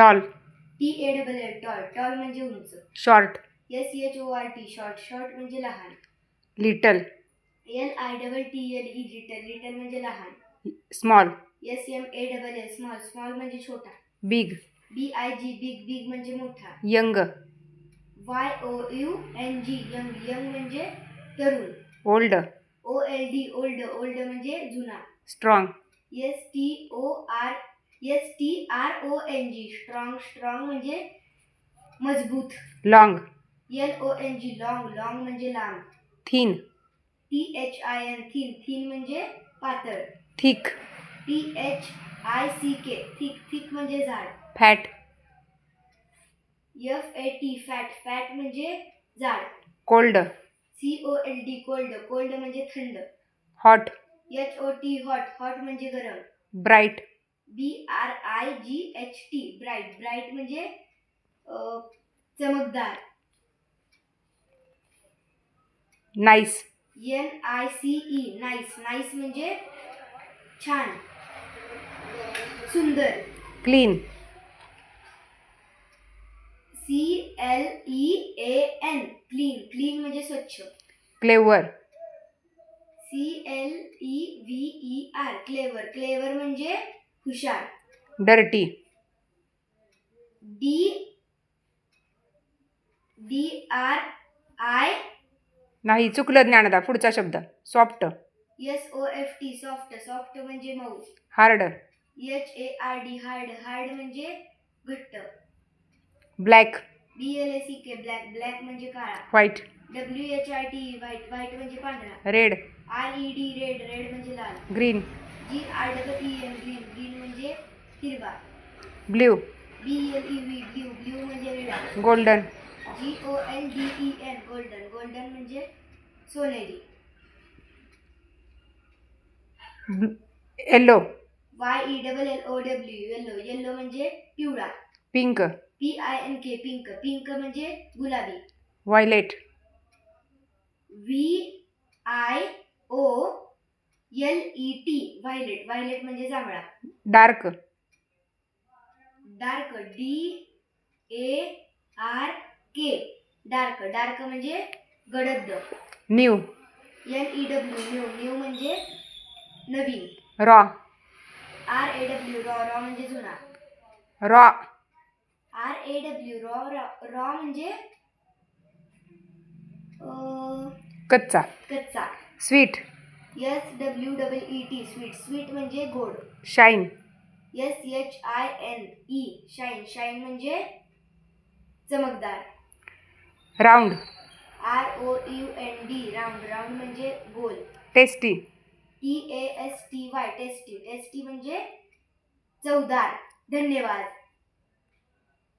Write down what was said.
Tall. T A double L tall. Tall म्हणजे उंच. Short. S H O R T. Short. Short म्हणजे लहान. Little. L I double T L E little. Little म्हणजे लहान. Small. S M A double L small. Small म्हणजे छोटा. Big. B I G big. Big म्हणजे मोठा. Young. Y O U N G young. Young म्हणजे तरुण. Old. O L D old. Old म्हणजे जुना. Strong. S T O R S T R O N G strong strong म्हणजे मज़बूत. Long L O N G long long म्हणजे लांब. Thin T H I N thin thin म्हणजे पातळ. Thick T H I C K thick thick म्हणजे झाड. Fat F A T fat fat म्हणजे झाड. Cold C O L D cold cold म्हणजे थंड. Hot H O T hot hot म्हणजे गरम. Bright B R I G H T bright bright म्हणजे चमकदार. Nice N I C E nice nice म्हणजे छान. सुंदर. Clean C L E A N clean clean म्हणजे स्वच्छ. Clever C L E V E R clever clever म्हणजे हुशार. Dirty. D D R I. नाही चुकलं ज्ञानदा पुढचा शब्द. Soft. S O F T soft. Soft म्हणजे Mau. Hard. H A R D hard. Hard म्हणजे घट्ट. Black. B L A C K black. Black म्हणजे काळा. White. W H I T white. White म्हणजे पांढरा. Red. R E D red. Red म्हणजे लाल. Green. G R double E N green green म्हणजे हिरवा. Blue B L E V blue blue म्हणजे निळा. Golden G O L D E N golden golden म्हणजे सोनेरी. Yellow Y E double L O W म्हणजे पिवळा. Pink P I N K pink pink म्हणजे गुलाबी. Violet V I O L E T violet violet म्हणजे जांभळा. Dark. Dark. D A R K dark. Dark म्हणजे गडद. New. N E W new. New म्हणजे नवीन. Raw. R A W raw. Raw म्हणजे जुना. Raw. R A W raw. Raw म्हणजे अं, कच्चा. कच्चा. Sweet. S W double E T sweet sweet म्हणजे गोड. Shine S H I N E shine shine म्हणजे चमकदार. Round R O U N D round round म्हणजे गोल. Tasty T A S T Y tasty tasty म्हणजे चवदार. धन्यवाद.